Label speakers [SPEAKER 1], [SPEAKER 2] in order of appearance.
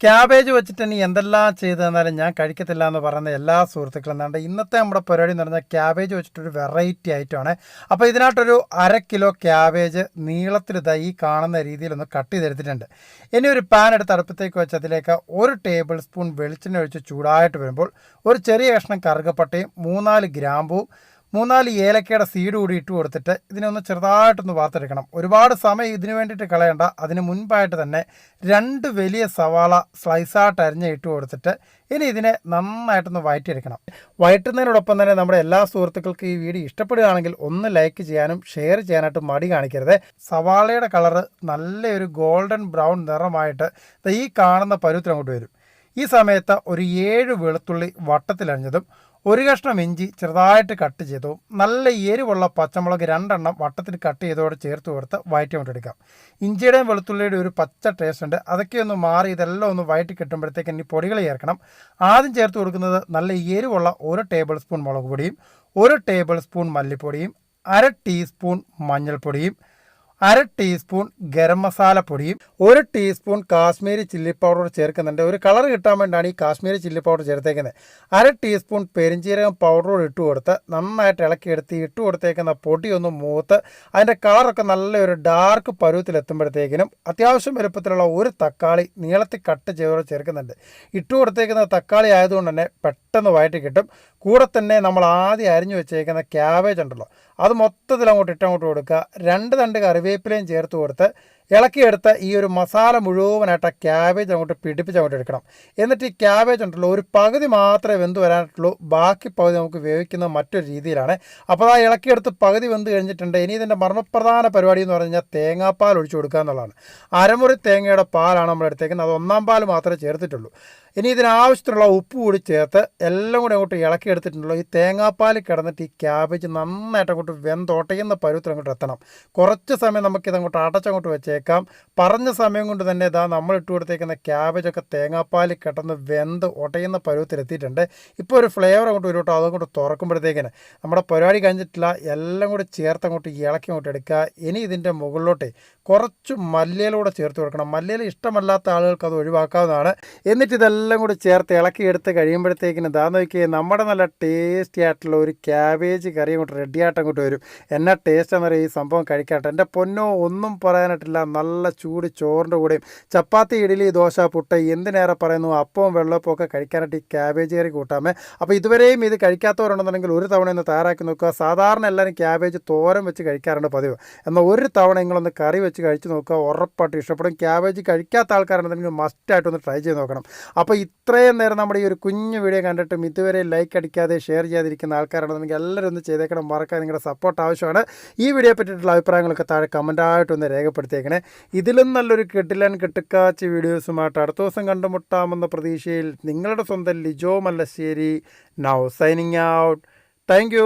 [SPEAKER 1] Cabbage വെച്ചിട്ട് ഇനി എന്തെല്ലാം ചെയ്തു തന്നാലും ഞാൻ കഴിക്കത്തില്ല എന്ന് പറയുന്ന എല്ലാ സുഹൃത്തുക്കളും എന്താണ്ട് ഇന്നത്തെ നമ്മുടെ പരിപാടി എന്ന് പറഞ്ഞാൽ ക്യാബേജ് വെച്ചിട്ടൊരു വെറൈറ്റി ആയിട്ടാണ്. അപ്പോൾ ഇതിനായിട്ടൊരു അര കിലോ ക്യാബേജ് നീളത്തിൽ ഈ കാണുന്ന രീതിയിലൊന്ന് കട്ട് ചെയ്തെടുത്തിട്ടുണ്ട്. ഇനി ഒരു പാൻ എടുത്ത് അടുപ്പത്തേക്ക് വെച്ച് അതിലേക്ക് ഒരു ടേബിൾ സ്പൂൺ വെളിച്ചെണ്ണ ഒഴിച്ച് ചൂടായിട്ട് വരുമ്പോൾ ഒരു ചെറിയ കഷ്ണം കറുകപ്പട്ടയും മൂന്നാൽ ഗ്രാമ്പും മൂന്നാൽ ഏലക്കയുടെ സീഡ് കൂടി ഇട്ട് കൊടുത്തിട്ട് ഇതിനൊന്ന് ചെറുതായിട്ടൊന്ന് വാർത്തെടുക്കണം. ഒരുപാട് സമയം ഇതിനു വേണ്ടിയിട്ട് കളയണ്ട. അതിന് മുൻപായിട്ട് തന്നെ രണ്ട് വലിയ സവാള സ്ലൈസായിട്ട് അരിഞ്ഞ് ഇട്ട് കൊടുത്തിട്ട് ഇനി ഇതിനെ നന്നായിട്ടൊന്ന് വയറ്റിയെടുക്കണം. വയറ്റുന്നതിനോടൊപ്പം തന്നെ നമ്മുടെ എല്ലാ സുഹൃത്തുക്കൾക്കും ഈ വീഡിയോ ഇഷ്ടപ്പെടുകയാണെങ്കിൽ ഒന്ന് ലൈക്ക് ചെയ്യാനും ഷെയർ ചെയ്യാനായിട്ട് മടി കാണിക്കരുത്. സവാളയുടെ കളറ് നല്ലൊരു ഗോൾഡൻ ബ്രൗൺ നിറമായിട്ട് ഈ കാണുന്ന പരുവത്തിൽ അങ്ങോട്ട് വരും. ഈ സമയത്ത് ഒരു ഏഴ് വെളുത്തുള്ളി വട്ടത്തിലരിഞ്ഞതും ഒരു കഷ്ണം ഇഞ്ചി ചെറുതായിട്ട് കട്ട് ചെയ്തു. നല്ല എരിവുള്ള പച്ചമുളക് രണ്ടെണ്ണം വട്ടത്തിൽ കട്ട് ചെയ്തോടെ ചേർത്ത് കൊടുത്ത് വയറ്റി കൊണ്ടെടുക്കാം ഇഞ്ചിയുടെയും വെളുത്തുള്ളിയുടെയും ഒരു പച്ച ടേസ്റ്റ് ഉണ്ട്. അതൊക്കെ ഒന്ന് മാറി ഇതെല്ലാം ഒന്ന് വയറ്റി കിട്ടുമ്പോഴത്തേക്ക് ഇനി പൊടികൾ ചേർക്കണം. ആദ്യം ചേർത്ത് കൊടുക്കുന്നത് നല്ല എരിവുള്ള ഒരു ടേബിൾ സ്പൂൺ മുളക് പൊടിയും ഒരു ടേബിൾ സ്പൂൺ മല്ലിപ്പൊടിയും അര ടീസ്പൂൺ മഞ്ഞൾപ്പൊടിയും അര ടീസ്പൂൺ ഗരം മസാല പൊടിയും ഒരു ടീസ്പൂൺ കാശ്മീരി ചില്ലി പൗഡർ ചേർക്കുന്നുണ്ട്. ഒരു കളർ കിട്ടാൻ വേണ്ടിയാണ് ഈ കാശ്മീരി ചില്ലി പൗഡർ ചേർത്തേക്കുന്നത്. അര ടീസ്പൂൺ പെരിഞ്ചീരകം പൗഡർ ഇട്ട് കൊടുത്ത് നന്നായിട്ട് ഇളക്കിയെടുത്ത് ഇട്ട് കൊടുത്തേക്കുന്ന പൊടി ഒന്ന് മൂത്ത് അതിന്റെ കളറൊക്കെ നല്ലൊരു ഡാർക്ക് പരുവത്തിലെത്തുമ്പോഴത്തേക്കിനും അത്യാവശ്യം വലുപ്പത്തിലുള്ള ഒരു തക്കാളി നീളത്തിൽ കട്ട് ചെയ്തോടെ ചേർക്കുന്നുണ്ട്. ഇട്ട് കൊടുത്തേക്കുന്ന തക്കാളി ആയതുകൊണ്ട് തന്നെ പെട്ടെന്ന് വയറ്റി കിട്ടും. കൂടെ തന്നെ നമ്മൾ ആദ്യം അരിഞ്ഞു വെച്ചേക്കുന്ന ക്യാബേജ് ഉണ്ടല്ലോ. അത് മൊത്തത്തിൽ അങ്ങോട്ട് ഇട്ടങ്ങോട്ട് കൊടുക്കുക. രണ്ട് തണ്ട് കറിവേപ്പിലയും ചേർത്ത് കൊടുത്ത് ഇളക്കിയെടുത്ത് ഈ ഒരു മസാല മുഴുവനായിട്ട് ആ ക്യാബേജ് അങ്ങോട്ട് പിടിപ്പിച്ച് അങ്ങോട്ട് എടുക്കണം. എന്നിട്ട് ഈ ക്യാബേജ് ഉണ്ടല്ലോ ഒരു പകുതി മാത്രമേ വെന്ത് വരാനായിട്ടുള്ളൂ. ബാക്കി പകുതി നമുക്ക് വേവിക്കുന്ന മറ്റൊരു രീതിയിലാണ്. അപ്പോൾ ആ ഇളക്കിയെടുത്ത് പകുതി വെന്ത് കഴിഞ്ഞിട്ടുണ്ട്. ഇനി ഇതിന്റെ മർമ്മപ്രധാന പരിപാടി എന്ന് പറഞ്ഞു കഴിഞ്ഞാൽ തേങ്ങാപ്പാൽ ഒഴിച്ചു കൊടുക്കുക എന്നുള്ളതാണ്. അരമുറി തേങ്ങയുടെ പാലാണ് നമ്മൾ എടുത്തേക്കുന്നത്. അത് ഒന്നാം പാൽ മാത്രമേ ചേർത്തിട്ടുള്ളൂ. ഇനി ഇതിനാവശ്യത്തിനുള്ള ഉപ്പ് കൂടി ചേർത്ത് എല്ലാം കൂടി അങ്ങോട്ട് ഇളക്കി എടുത്തിട്ടുണ്ടല്ലോ. ഈ തേങ്ങാപ്പാൽ കിടന്നിട്ട് ഈ ക്യാബേജ് നന്നായിട്ട് അങ്ങോട്ട് വെന്തോട്ടയുന്ന പരുവത്തിൽ അങ്ങോട്ട് എത്തണം. കുറച്ച് സമയം നമുക്കിത് അങ്ങോട്ട് അടച്ചങ്ങോട്ട് വെച്ചേക്കാം പറഞ്ഞ സമയം കൊണ്ട് തന്നെ ഇതാ നമ്മൾ ഇട്ട് കൊടുത്തേക്കുന്ന ക്യാബേജൊക്കെ തേങ്ങാപ്പാൽ കിടന്ന് വെന്ത് ഒട്ടയുന്ന പരുവത്തിലെത്തിയിട്ടുണ്ട് ഇപ്പോൾ ഒരു ഫ്ലേവർ അങ്ങോട്ട് വരും കേട്ടോ. അതങ്ങോട്ട് തുറക്കുമ്പോഴത്തേക്കിന് നമ്മുടെ പരിപാടി കഴിഞ്ഞിട്ടില്ല. എല്ലാം കൂടി ചേർത്ത് അങ്ങോട്ട് ഇളക്കി അങ്ങോട്ട് എടുക്കുക. ഇനി ഇതിന്റെ മുകളിലോട്ട് കുറച്ച് മല്ലിയിലൂടെ ചേർത്ത് കൊടുക്കണം. മല്ലയിൽ ഇഷ്ടമല്ലാത്ത ആളുകൾക്ക് അത് ഒഴിവാക്കാവുന്നതാണ്. എന്നിട്ട് ഇതെല്ലാം കൂടി ചേർത്ത് ഇളക്കി എടുത്ത് കഴിയുമ്പോഴത്തേക്കിന് ദാ നോക്കിയേ നമ്മുടെ നല്ല ടേസ്റ്റി ആയിട്ടുള്ള ഒരു ക്യാബേജ് കറി അങ്ങോട്ട് റെഡി ആയിട്ട് അങ്ങോട്ട് വരും. എന്നാ ടേസ്റ്റ് എന്നറിയാം ഈ സംഭവം കഴിക്കാട്ടെ എന്റെ പൊന്നോ ഒന്നും പറയാനായിട്ടില്ല. നല്ല ചൂട് ചോറിന്റെ കൂടെയും. ചപ്പാത്തി ഇഡലി ദോശ പുട്ട് എന്തിനേറെ പറയുന്നു? അപ്പവും വെള്ളപ്പവും ഒക്കെ കഴിക്കാനായിട്ട് ഈ ക്യാബേജ് കറി കൂട്ടാമേ. അപ്പോൾ ഇതുവരെയും ഇത് കഴിക്കാത്തവരുണ്ടെന്നുണ്ടെങ്കിൽ ഒരു തവണ ഒന്ന് തയ്യാറാക്കി നോക്കുക. സാധാരണ എല്ലാവരും ക്യാബേജ് തോരൻ വെച്ച് കഴിക്കാറുണ്ട് പതിവ്. എന്നാൽ ഒരു തവണ നിങ്ങളൊന്ന് കറി വെച്ച് കഴിച്ച് നോക്കുക. ഉറപ്പായിട്ട് ഇഷ്ടപ്പെടും. ക്യാബേജ് കഴിക്കാത്ത ആൾക്കാരുണ്ടെന്നുണ്ടെങ്കിൽ മസ്റ്റായിട്ട് ഒന്ന് ട്രൈ ചെയ്ത് നോക്കണം. അപ്പോൾ ഇത്രയും നേരം നമ്മുടെ ഈ ഒരു കുഞ്ഞു വീഡിയോ കണ്ടിട്ടും ഇതുവരെ ലൈക്ക് അടിക്കാതെ ഷെയർ ചെയ്യാതിരിക്കുന്ന ആൾക്കാരുണ്ടെന്നുണ്ടെങ്കിൽ എല്ലാവരും ഒന്ന് ചെയ്തേക്കണം. മറക്കാൻ നിങ്ങളുടെ സപ്പോർട്ട് ആവശ്യമാണ്. ഈ വീഡിയോ പറ്റിയിട്ടുള്ള അഭിപ്രായങ്ങളൊക്കെ താഴെ കമന്റായിട്ടൊന്ന് രേഖപ്പെടുത്തിയേക്കണേ. ഇതിലും നല്ലൊരു കെട്ടിലൻ കെട്ടുക്കാച്ചി വീഡിയോസുമായിട്ട് അടുത്ത ദിവസം കണ്ടുമുട്ടാമെന്ന പ്രതീക്ഷയിൽ നിങ്ങളുടെ സ്വന്തം Lijo Mallassery. Now signing out thank